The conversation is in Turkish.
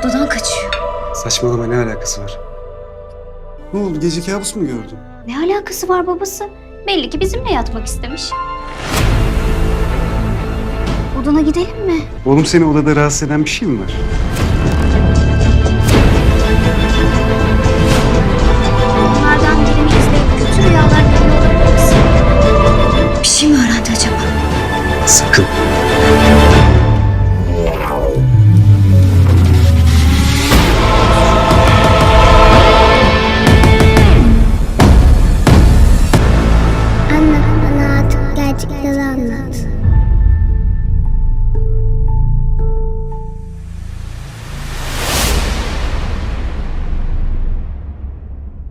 Odadan kaçıyor. Saçmalama ne alakası var? Ne oldu gece kabus mu gördün? Ne alakası var babası? Belli ki bizimle yatmak istemiş. Odana gidelim mi? Oğlum seni odada rahatsız eden bir şey mi var? Bir şey mi öğrendi acaba? Sakın. açıkları anlat.